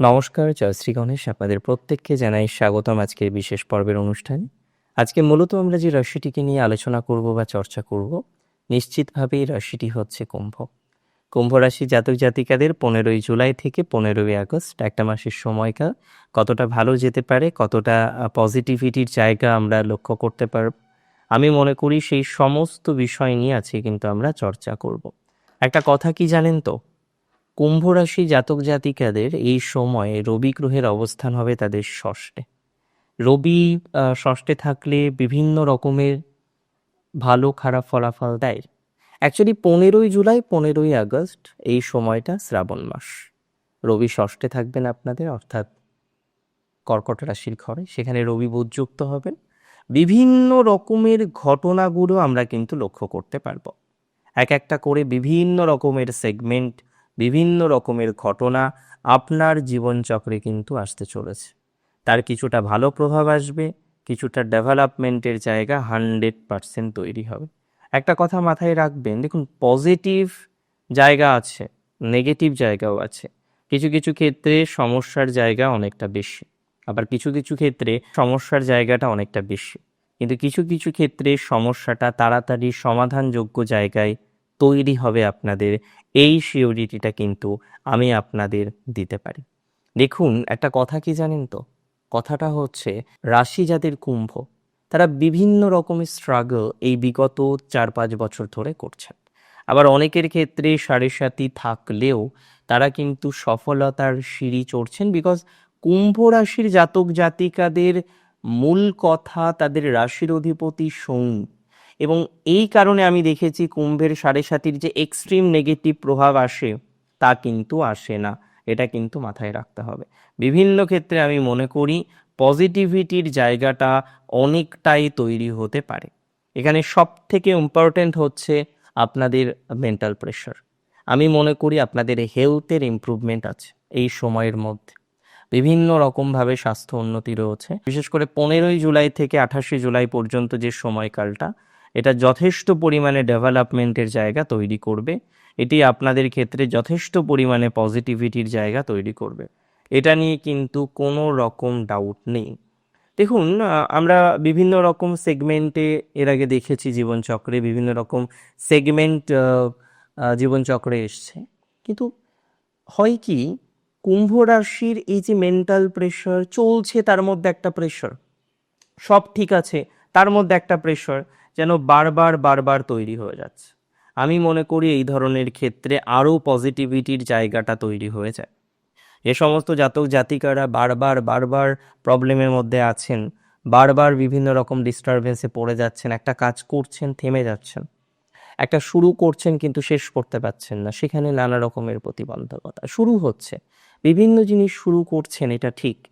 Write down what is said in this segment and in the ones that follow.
নমস্কার জয়শ্রী গণেশ। আপনাদের প্রত্যেককে জানাই স্বাগতম আজকের বিশেষ পর্বের অনুষ্ঠানে। আজকে মূলত আমরা যে রাশিটিকে নিয়ে আলোচনা করব বা চর্চা করব নিশ্চিতভাবেই রাশিটি হচ্ছে কুম্ভ। কুম্ভ রাশি জাতক জাতিকাদের পনেরোই জুলাই থেকে পনেরোই আগস্ট, একটা মাসের সময়কাল। কতটা ভালো যেতে পারে, কতটা পজিটিভিটির জায়গা আমরা লক্ষ্য করতে পারব? আমি মনে করি সেই সমস্ত বিষয় নিয়ে আছে কিন্তু আমরা চর্চা করব। একটা কথা কি জানেন তো? কুম্ভ রাশি জাতক জাতিকাদের এই সময়ে রবি গ্রহের অবস্থান হবে তাদের ষষ্ঠে। রবি ষষ্ঠে থাকলে বিভিন্ন রকমের ভালো খারাপ ফলাফল দেয়। অ্যাকচুয়ালি পনেরোই জুলাই, পনেরোই আগস্ট এই সময়টা শ্রাবণ মাস। রবি ষষ্ঠে থাকবেন আপনাদের, অর্থাৎ কর্কট রাশির ঘরে। সেখানে রবি বুধ যুক্ত হবেন। বিভিন্ন রকমের ঘটনাগুলো আমরা কিন্তু লক্ষ্য করতে পারব। এক একটা করে বিভিন্ন রকমের সেগমেন্ট বিভিন্ন রকমের ঘটনা আপনার জীবনচক্রে কিন্তু আসতে চলেছে। তার কিছুটা ভালো প্রভাব আসবে, কিছুটা ডেভেলপমেন্টের জায়গা হান্ড্রেড পারসেন্ট তৈরি হবে। একটা কথা মাথায় রাখবেন, দেখুন পজিটিভ জায়গা আছে, নেগেটিভ জায়গাও আছে। কিছু কিছু ক্ষেত্রে সমস্যার জায়গা অনেকটা বেশি, আবার কিছু কিছু ক্ষেত্রে সমস্যার জায়গাটা অনেকটা বেশি। কিন্তু কিছু কিছু ক্ষেত্রে সমস্যাটা তাড়াতাড়ি সমাধানযোগ্য জায়গায় তৈরি হবে আপনাদের এই সিওরিটিটা কিন্তু আমি আপনাদের দিতে পারি। দেখুন, একটা কথা কি জানেন তো? কথাটা হচ্ছে, রাশি যাদের কুম্ভ, তারা বিভিন্ন রকমের স্ট্রাগল এই বিগত চার পাঁচ বছর ধরে করছেন। আবার অনেকের ক্ষেত্রে সাড়ে সাথী থাকলেও তারা কিন্তু সফলতার সিঁড়ি চড়ছেন বিকজ কুম্ভ রাশির জাতক জাতিকাদের মূল কথা তাদের রাশির অধিপতি শনি। এবং এই কারণে আমি দেখেছি কুম্ভের সাড়ে সাতির যে এক্সট্রিম নেগেটিভ প্রভাব আসে, তা কিন্তু আসে না। এটা কিন্তু মাথায় রাখতে হবে। বিভিন্ন ক্ষেত্রে আমি মনে করি পজিটিভিটির জায়গাটা অনেকটাই তৈরি হতে পারে। এখানে সব থেকে ইম্পর্ট্যান্ট হচ্ছে আপনাদের মেন্টাল প্রেশার আমি মনে করি আপনাদের হেলথের ইমপ্রুভমেন্ট আছে এই সময়ের মধ্যে। বিভিন্ন রকমভাবে স্বাস্থ্য উন্নতি রয়েছে। বিশেষ করে পনেরোই জুলাই থেকে আঠাশে জুলাই পর্যন্ত যে সময়কালটা এটা যথেষ্ট পরিমাণে ডেভেলপমেন্টের জায়গা তৈরি করবে। এটি আপনাদের ক্ষেত্রে যথেষ্ট পরিমাণে পজিটিভিটির জায়গা তৈরি করবে। এটা নিয়ে কিন্তু কোনো রকম ডাউট নেই। দেখুন আমরা বিভিন্ন রকম সেগমেন্টে এর আগে দেখেছি জীবনচক্রে বিভিন্ন রকম সেগমেন্ট জীবনচক্রে এসছে। কিন্তু হয় কি, কুম্ভ রাশির এই যে মেন্টাল প্রেশার চলছে, তার মধ্যে একটা প্রেশার সব ঠিক আছে, তার মধ্যে একটা প্রেশার যেন বারবার বারবার তৈরি হয়ে যাচ্ছে। আমি মনে করি এই ধরনের ক্ষেত্রে আরও পজিটিভিটির জায়গাটা তৈরি হয়ে যায়। যে সমস্ত জাতক জাতিকারা বারবার বারবার প্রবলেমের মধ্যে আছেন, বারবার বিভিন্ন রকম ডিস্টারবেন্সে পড়ে যাচ্ছেন, একটা কাজ করছেন, থেমে যাচ্ছেন। একটা শুরু করছেন কিন্তু শেষ করতে পারছেন না। সেখানে নানা রকমের প্রতিবন্ধকতা। শুরু হচ্ছে। বিভিন্ন জিনিস শুরু করছেন, এটা ঠিক।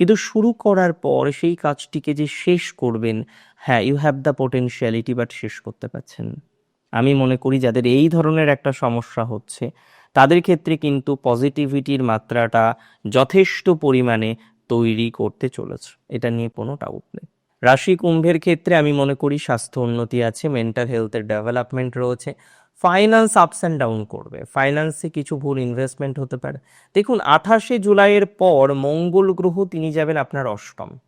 কিন্তু শুরু করার পর সেই কাজটিকে যে শেষ করবেন হ্যাঁ you have the potentiality but শেষ করতে পারছেন আমি মনে করি যাদের এই ধরনের একটা সমস্যা হচ্ছে, তাদের ক্ষেত্রে কিন্তু পজিটিভিটির মাত্রাটা যথেষ্ট পরিমাণে তৈরি করতে চলেছে। এটা নিয়ে কোনো ডাউট নেই। রাশি কুম্ভের ক্ষেত্রে আমি মনে করি স্বাস্থ্য উন্নতি আছে মেন্টাল হেলথের ডেভেলপমেন্ট রয়েছে। ফাইন্যান্স আপস অ্যান্ড ডাউন করবে। ফাইন্যান্সে কিছু ভুল ইনভেস্টমেন্ট হতে পারে। দেখুন, আঠাশে জুলাইয়ের পর মঙ্গল গ্রহ তিনি যাবেন আপনার অষ্টম।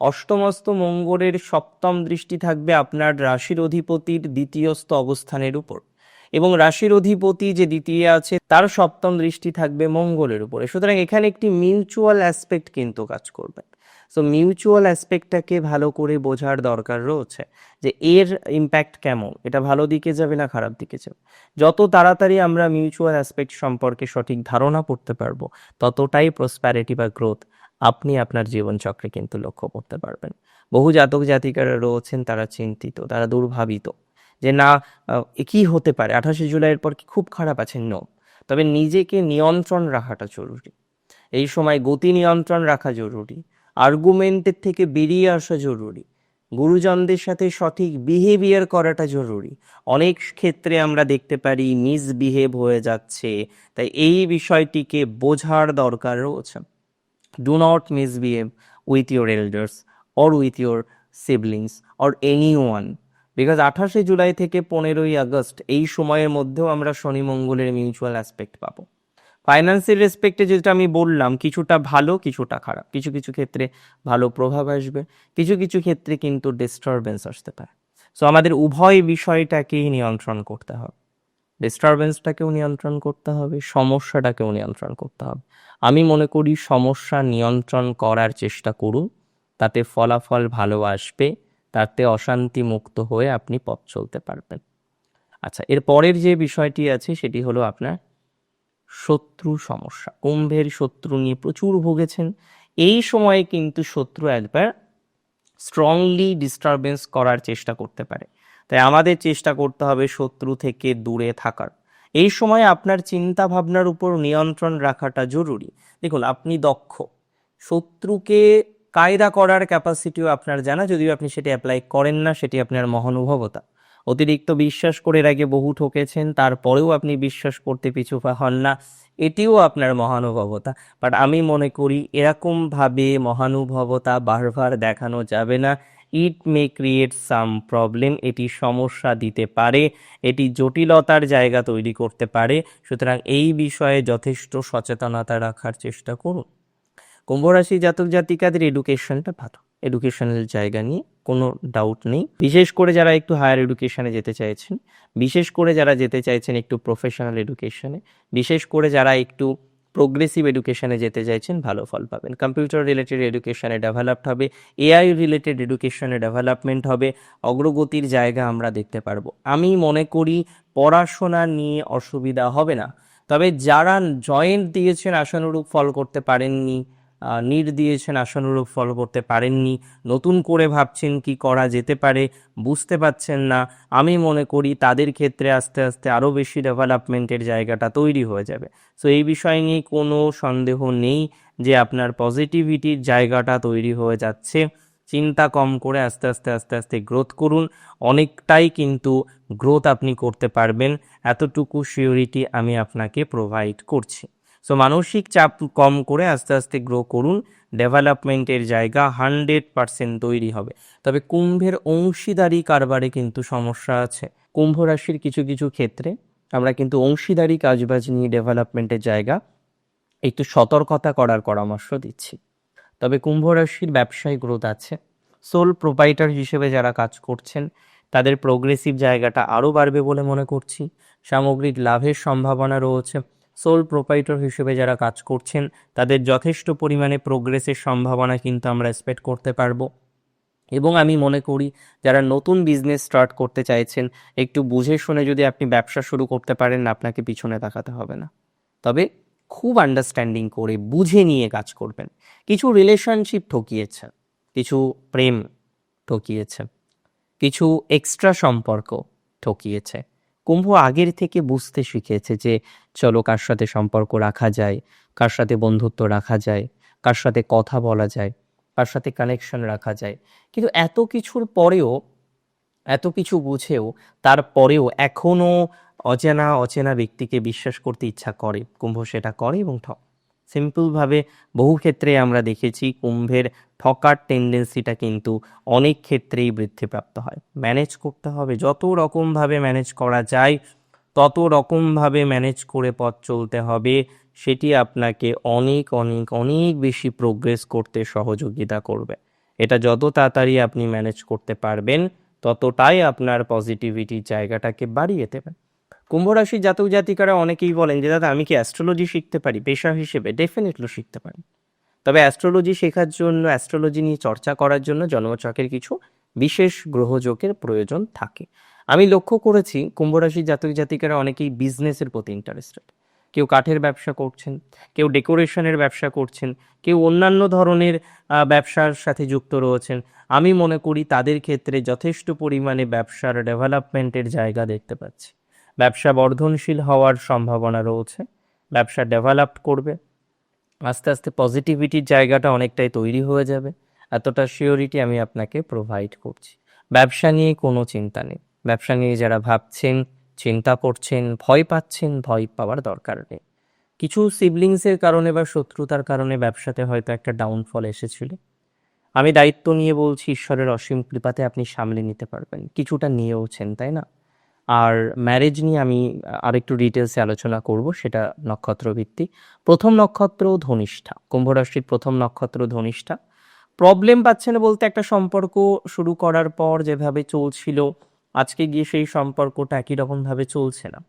অষ্টমস্ত মঙ্গলের সপ্তম দৃষ্টি থাকবে আপনার রাশির অধিপতির দ্বিতীয়স্থ অবস্থানের উপর। এবং রাশির অধিপতি যে দ্বিতীয় আছে, তার সপ্তম দৃষ্টি থাকবে মঙ্গলের উপরে। সুতরাং এখানে একটি মিউচুয়াল অ্যাসপেক্ট কিন্তু কাজ করবে। সো মিউচুয়াল অ্যাসপেক্টটাকে ভালো করে বোঝার দরকার রয়েছে যে এর ইম্প্যাক্ট কেমন? এটা ভালো দিকে যাবে না খারাপ দিকে যাবে? যত তাড়াতাড়ি আমরা মিউচুয়াল অ্যাসপেক্ট সম্পর্কে সঠিক ধারণা করতে পারব, ততটাই প্রসপ্যারিটি বা গ্রোথ আপনি আপনার জীবনচক্রে কিন্তু লক্ষ্য করতে পারবেন। বহু জাতক জাতিকারা রয়েছেন, তারা চিন্তিত, তারা দুর্ভাবিত যে না কি হতে পারে? আঠাশে জুলাইয়ের পর কি খুব খারাপ আছে? নো তবে নিজেকে নিয়ন্ত্রণ রাখাটা জরুরি। এই সময় গতি নিয়ন্ত্রণ রাখা জরুরি। আর্গুমেন্টের থেকে বেরিয়ে আসা জরুরি। গুরুজনদের সাথে সঠিক বিহেভিয়ার করাটা জরুরি। অনেক ক্ষেত্রে আমরা দেখতে পারি মিসবিহেভ হয়ে যাচ্ছে। তাই এই বিষয়টিকে বোঝার দরকার রয়েছে। Do not misbehave with with elders or with with siblings or any one because আঠাশে জুলাই থেকে পনেরোই আগস্ট এই সময়ের মধ্যেও আমরা শনি মঙ্গলের মিউচুয়াল অ্যাসপেক্ট পাবো। ফাইন্যান্সের রেসপেক্টে যেটা আমি বললাম, কিছুটা ভালো, কিছুটা খারাপ। কিছু কিছু ক্ষেত্রে ভালো প্রভাব আসবে, কিছু কিছু ক্ষেত্রে কিন্তু ডিস্টারবেন্স আসতে পারে। সো আমাদের উভয় বিষয়টাকেই নিয়ন্ত্রণ করতে হবে। ডিস্টারবেন্সটাকেও নিয়ন্ত্রণ করতে হবে, সমস্যাটাকেও নিয়ন্ত্রণ করতে হবে। আমি মনে করি সমস্যা নিয়ন্ত্রণ করার চেষ্টা করুন, তাতে ফলাফল ভালো আসবে, তাতে অশান্তি মুক্ত হয়ে আপনি পথ চলতে পারবেন। আচ্ছা এর পরের যে বিষয়টি আছে, সেটি হলো আপনার শত্রু সমস্যা। কুম্ভের শত্রু নিয়ে প্রচুর ভুগেছেন। এই সময়ে কিন্তু শত্রু একবার স্ট্রংলি ডিস্টারবেন্স করার চেষ্টা করতে পারে। তাই আমাদের চেষ্টা করতে হবে শত্রু থেকে দূরে থাকার। এই সময় আপনার চিন্তা ভাবনার উপর নিয়ন্ত্রণ রাখাটা জরুরি। দেখুন, আপনি দক্ষ। শত্রুকে কায়দা করার ক্যাপাসিটিও আপনার জানা। যদিও আপনি সেটি অ্যাপ্লাই করেন না, সেটি আপনার মহানুভবতা। অতিরিক্ত বিশ্বাস করে আগে বহু ঠকেছেন, তারপরেও আপনি বিশ্বাস করতে পিছু পা হন না। এটিও আপনার মহানুভবতা। বাট আমি মনে করি, এরকমভাবে মহানুভবতা বারবার দেখানো যাবে না। ইট মে ক্রিয়েট সাম প্রবলেম এটি সমস্যা দিতে পারে, এটি জটিলতার জায়গা তৈরি করতে পারে। সুতরাং এই বিষয়ে যথেষ্ট সচেতনতা রাখার চেষ্টা করুন। কুম্ভ রাশি জাতক জাতিকাদের এডুকেশনটা ভালো। এডুকেশনাল জায়গা নিয়ে কোনো ডাউট নেই। বিশেষ করে যারা একটু হায়ার এডুকেশনে যেতে চাইছেন, বিশেষ করে যারা যেতে চাইছেন একটু প্রফেশনাল এডুকেশনে বিশেষ করে যারা একটু প্রোগ্রেসিভ এডুকেশনে যেতে চাইছেন, ভালো ফল পাবেন। কম্পিউটার রিলেটেড এডুকেশনে ডেভেলপড হবে এআই রিলেটেড এডুকেশনে ডেভেলপমেন্ট হবে, অগ্রগতির জায়গা আমরা দেখতে পারব। আমি মনে করি পড়াশোনা নিয়ে অসুবিধা হবে না। তবে যারা জয়েন্ট দিয়েছেন আশানুরূপ ফল করতে পারেননি নিট দিয়েছেন আশানুরূপ ফলো করতে পারেননি। নতুন করে ভাবছেন কি করা যেতে পারে, বুঝতে পারছেন না। আমি মনে করি তাদের ক্ষেত্রে আস্তে আস্তে আরও বেশি ডেভেলপমেন্টের জায়গাটা তৈরি হয়ে যাবে। সো এই বিষয় নিয়ে কোনো সন্দেহ নেই যে আপনার পজিটিভিটির জায়গাটা তৈরি হয়ে যাচ্ছে। চিন্তা কম করে আস্তে আস্তে আস্তে আস্তে গ্রোথ করুন। অনেকটাই কিন্তু গ্রোথ আপনি করতে পারবেন। এতটুকু সিওরিটি আমি আপনাকে প্রোভাইড করছি। সো মানসিক চাপ কম করে আস্তে আস্তে গ্রো করুন। ডেভেলপমেন্টের জায়গা হান্ড্রেড পার্সেন্ট তৈরি হবে। তবে কুম্ভের অংশীদারি কারবারে কিন্তু সমস্যা আছে। কুম্ভ রাশির কিছু কিছু ক্ষেত্রে আমরা কিন্তু অংশীদারি কাজবাজ নিয়ে ডেভেলপমেন্টের জায়গা একটু সতর্কতা করার পরামর্শ দিচ্ছি। তবে কুম্ভ রাশির ব্যবসায়ী গ্রোথ আছে। সোল প্রোভাইডার হিসেবে যারা কাজ করছেন, তাদের প্রোগ্রেসিভ জায়গাটা আরও বাড়বে বলে মনে করছি। সামগ্রিক লাভের সম্ভাবনা রয়েছে। সোল প্রোপাইটর হিসেবে যারা কাজ করছেন, তাদের যথেষ্ট পরিমাণে প্রোগ্রেসের সম্ভাবনা কিন্তু আমরা এক্সপেক্ট করতে পারব। এবং আমি মনে করি, যারা নতুন বিজনেস স্টার্ট করতে চাইছেন, একটু বুঝে শুনে যদি আপনি ব্যবসা শুরু করতে পারেন, আপনাকে পিছনে তাকাতে হবে না। তবে খুব আন্ডারস্ট্যান্ডিং করে বুঝে নিয়ে কাজ করবেন। কিছু রিলেশনশিপ ঠকিয়েছে, কিছু প্রেম ঠকিয়েছে, কিছু এক্সট্রা সম্পর্ক ঠকিয়েছে। কুম্ভ আগের থেকে বুঝতে শিখেছে যে, চলো কার সাথে সম্পর্ক রাখা যায়, কার সাথে বন্ধুত্ব রাখা যায়, কার সাথে কথা বলা যায়, কার সাথে কানেকশন রাখা যায়। কিন্তু এত কিছুর পরেও, এত কিছু বুঝেও তারপরেও এখনও অচেনা অচেনা ব্যক্তিকে বিশ্বাস করতে ইচ্ছা করে। কুম্ভ সেটা করে এবং সিম্পলভাবে বহু ক্ষেত্রে আমরা দেখেছি কুম্ভের ঠকার টেন্ডেন্সিটা কিন্তু অনেক ক্ষেত্রেই বৃদ্ধিপ্রাপ্ত হয়। ম্যানেজ করতে হবে। যত রকমভাবে ম্যানেজ করা যায়, তত রকমভাবে ম্যানেজ করে পথ চলতে হবে। সেটি আপনাকে অনেক অনেক অনেক বেশি প্রোগ্রেস করতে সহযোগিতা করবে। এটা যত তাড়াতাড়ি আপনি ম্যানেজ করতে পারবেন, ততটাই আপনার পজিটিভিটির জায়গাটাকে বাড়িয়ে দেবেন কুম্ভ রাশির জাতক জাতিকারা অনেকেই বলেন যে, দাদা, আমি কি অ্যাস্ট্রোলজি শিখতে পারি? পেশা হিসেবে? ডেফিনেটলি শিখতে পারি। তবে অ্যাস্ট্রোলজি শেখার জন্য অ্যাস্ট্রোলজি নিয়ে চর্চা করার জন্য জন্মচকের কিছু বিশেষ গ্রহযোগের প্রয়োজন থাকে। আমি লক্ষ্য করেছি, কুম্ভ রাশির জাতক জাতিকারা অনেকেই বিজনেসের প্রতি ইন্টারেস্টেড কেউ কাঠের ব্যবসা করছেন, কেউ ডেকোরেশনের ব্যবসা করছেন, কেউ অন্যান্য ধরনের ব্যবসার সাথে যুক্ত রয়েছেন। আমি মনে করি তাদের ক্ষেত্রে যথেষ্ট পরিমাণে ব্যবসার ডেভেলপমেন্টের জায়গা দেখতে পাচ্ছি। ব্যবসা বর্ধনশীল হওয়ার সম্ভাবনা রয়েছে। ব্যবসা ডেভেলপ করবে। আস্তে আস্তে পজিটিভিটির জায়গাটা অনেকটাই তৈরি হয়ে যাবে। এতটা শিওরিটি আমি আপনাকে প্রোভাইড করছি। ব্যবসা নিয়ে কোনো চিন্তা নেই। ব্যবসা নিয়ে যারা ভাবছেন, চিন্তা করছেন, ভয় পাচ্ছেন, ভয় পাওয়ার দরকার নেই। কিছু সিবলিংসের কারণে বা শত্রুতার কারণে ব্যবসাতে হয়তো একটা ডাউনফল এসেছিল। আমি দায়িত্ব নিয়ে বলছি, ঈশ্বরের অসীম কৃপাতে আপনি সামলে নিতে পারবেন। কিছুটা নিয়েওছেন, তাই না? আর ম্যারেজ নিয়ে আমি আরেকটু ডিটেলসে আলোচনা করব, সেটা নক্ষত্র ভিত্তিক প্রথম নক্ষত্র ধনিষ্ঠা কুম্ভ রাশির প্রথম নক্ষত্র ধনিষ্ঠা। প্রবলেম পাচ্ছে না বলতে একটা সম্পর্ক শুরু করার পর যেভাবে চলছিল, আজকে গিয়ে সেই সম্পর্কটা একই রকমভাবে চলছে না।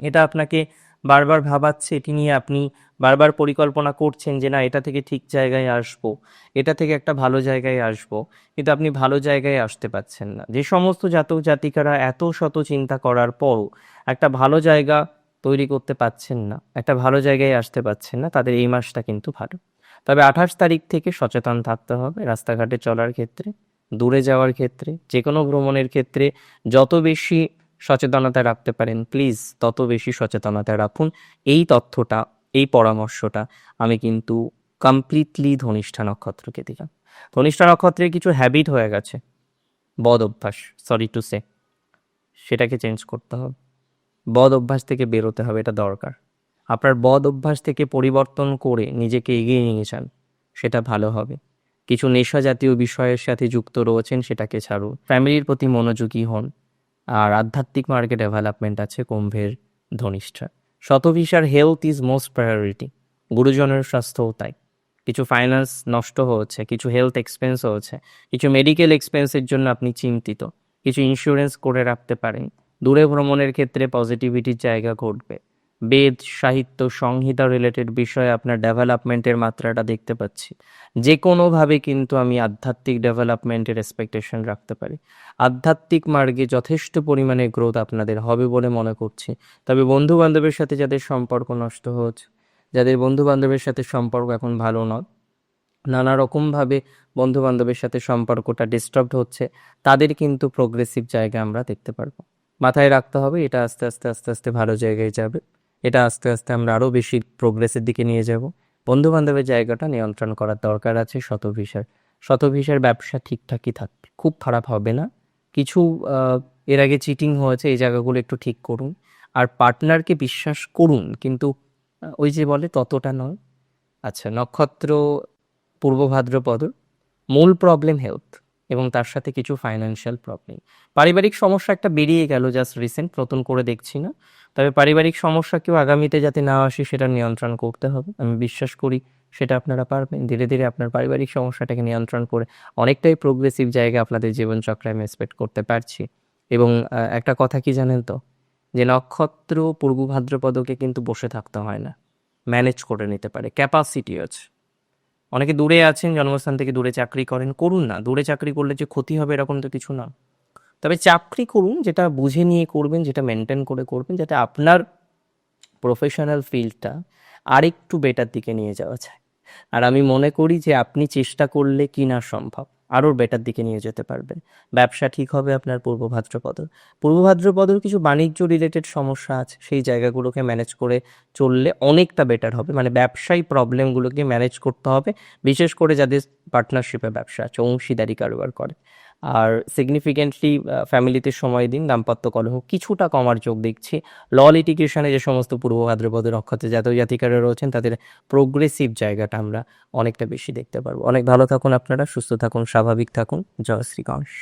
এটা আপনাকে বারবার ভাবাচ্ছে, এটি নিয়ে আপনি বারবার পরিকল্পনা করছেন যে না, এটা থেকে ঠিক জায়গায় আসব, এটা থেকে একটা ভালো জায়গায় আসব, কিন্তু আপনি ভালো জায়গায় আসতে পারছেন না। যে সমস্ত জাতক জাতিকারা এত শত চিন্তা করার পরও একটা ভালো জায়গা তৈরি করতে পারছেন না, একটা ভালো জায়গায় আসতে পারছেন না, তাদের এই মাসটা কিন্তু ভালো। তবে আঠাশ তারিখ থেকে সচেতন থাকতে হবে রাস্তাঘাটে চলার ক্ষেত্রে, দূরে যাওয়ার ক্ষেত্রে যে কোনো ভ্রমণের ক্ষেত্রে যত বেশি সচেতনতা রাখতে পারেন। প্লিজ, তত বেশি সচেতনতা রাখুন। এই তথ্যটা, এই পরামর্শটা আমি কিন্তু কমপ্লিটলি ধনিষ্ঠা নক্ষত্রকে দিলাম। ধনিষ্ঠা নক্ষত্রের কিছু হ্যাবিট হয়ে গেছে। বদ অভ্যাস সরি টু সে সেটাকে চেঞ্জ করতে হবে। বদ অভ্যাস থেকে বেরোতে হবে, এটা দরকার। আপনার বদ অভ্যাস থেকে পরিবর্তন করে নিজেকে এগিয়ে নিয়ে যান, সেটা ভালো হবে। কিছু নেশা জাতীয় বিষয়ের সাথে যুক্ত রয়েছেন, সেটাকে ছাড়ুন। ফ্যামিলির প্রতি মনোযোগী হন। আর আধ্যাত্মিক মার্কে ডেভেলপমেন্ট আছে কুম্ভের ধনিষ্ঠা। শতভিসার হেলথ ইজ মোস্ট প্রায়োরিটি, গুরুজনের স্বাস্থ্যও তাই। কিছু ফাইন্যান্স নষ্ট হয়েছে, কিছু হেলথ এক্সপেন্স হয়েছে, কিছু মেডিকেল এক্সপেন্সের জন্য আপনি চিন্তিত, কিছু ইন্স্যুরেন্স করে রাখতে পারেন। দূরে ভ্রমণের ক্ষেত্রে পজিটিভিটির জায়গা ঘটবে। বেদ, সাহিত্য, সংহিতা রিলেটেড বিষয়ে আপনার ডেভেলপমেন্টের মাত্রাটা দেখতে পাচ্ছি। যে কোনোভাবে কিন্তু আমি আধ্যাত্মিক ডেভেলপমেন্টের এক্সপেকটেশন রাখতে পারি। আধ্যাত্মিক মার্গে যথেষ্ট পরিমাণে গ্রোথ আপনাদের হবে বলে মনে করছি। তবে বন্ধু বান্ধবের সাথে যাদের সম্পর্ক নষ্ট হচ্ছে, যাদের বন্ধু বান্ধবের সাথে সম্পর্ক এখন ভালো নয়, নানা রকমভাবে বন্ধু বান্ধবের সাথে সম্পর্কটা ডিস্টার্বড হচ্ছে, তাদের কিন্তু প্রোগ্রেসিভ জায়গা আমরা দেখতে পারব। মাথায় রাখতে হবে, এটা আস্তে আস্তে আস্তে আস্তে ভালো জায়গায় যাবে। এটা আস্তে আস্তে আমরা আরও বেশি প্রোগ্রেসের দিকে নিয়ে যাব। বন্ধু বান্ধবের জায়গাটা নিয়ন্ত্রণ করার দরকার আছে শতভিসার। শতভিসার ব্যবসা ঠিকঠাকই থাকবে খুব খারাপ হবে না। কিছু এর আগে চিটিং হয়েছে, এই জায়গাগুলো একটু ঠিক করুন। আর পার্টনারকে বিশ্বাস করুন, কিন্তু ওই যে বলে ততটা নয়। আচ্ছা নক্ষত্র, পূর্ব ভাদ্রপদ, মূল প্রবলেম হেলথ এবং তার সাথে কিছু ফাইন্যান্সিয়াল প্রবলেম পারিবারিক সমস্যা একটা বেরিয়ে গেল জাস্ট রিসেন্ট নতুন করে দেখছি না। তবে পারিবারিক সমস্যা কেউ আগামীতে যাতে না আসে সেটা নিয়ন্ত্রণ করতে হবে। আমি বিশ্বাস করি সেটা আপনারা পারবেন। ধীরে ধীরে আপনার পারিবারিক সমস্যাটাকে নিয়ন্ত্রণ করে অনেকটাই প্রোগ্রেসিভ জায়গা আপনাদের জীবনচক্রে আমি এক্সপেক্ট করতে পারছি। এবং একটা কথা কি জানেন তো? যে নক্ষত্র পূর্ব ভাদ্রপদকে কিন্তু বসে থাকতে হয় না। ম্যানেজ করে নিতে পারে। ক্যাপাসিটি আছে। অনেকে দূরে আছেন, জন্মস্থান থেকে দূরে চাকরি করেন। করুন না। দূরে চাকরি করলে যে ক্ষতি হবে এরকম তো কিছু না। তবে চাকরি করুন, যেটা বুঝে নিয়ে করবেন, যেটা মেনটেন করে করবেন, যাতে আপনার প্রফেশনাল ফিল্ডটা আরেকটু বেটার দিকে নিয়ে যাওয়া যায়। আর আমি মনে করি যে আপনি চেষ্টা করলে কি না সম্ভব আরও বেটার দিকে নিয়ে যেতে পারবেন। ব্যবসা ঠিক হবে আপনার পূর্ব ভাদ্রপদর। পূর্ব ভাদ্রপদর কিছু বাণিজ্য রিলেটেড সমস্যা আছে, সেই জায়গাগুলোকে ম্যানেজ করে চললে অনেকটা বেটার হবে। মানে ব্যবসায়ী প্রবলেমগুলোকে ম্যানেজ করতে হবে, বিশেষ করে যাদের পার্টনারশিপে ব্যবসা আছে, অংশীদারি কারবার করে। আর সিগনিফিকেন্টলি ফ্যামিলিতে সময় দিন, দাম্পত্য কলহ কিছুটা কমার চোখ দেখছি। ল লিটিগেশনে যে সমস্ত পূর্ব ভাদ্রপদের অক্ষতে জাতক জাতিকারা রয়েছেন, তাদের প্রোগ্রেসিভ জায়গাটা আমরা অনেকটা বেশি দেখতে পারব। অনেক ভালো থাকুন আপনারা, সুস্থ থাকুন, স্বাভাবিক থাকুন। জয় শ্রীগণেশ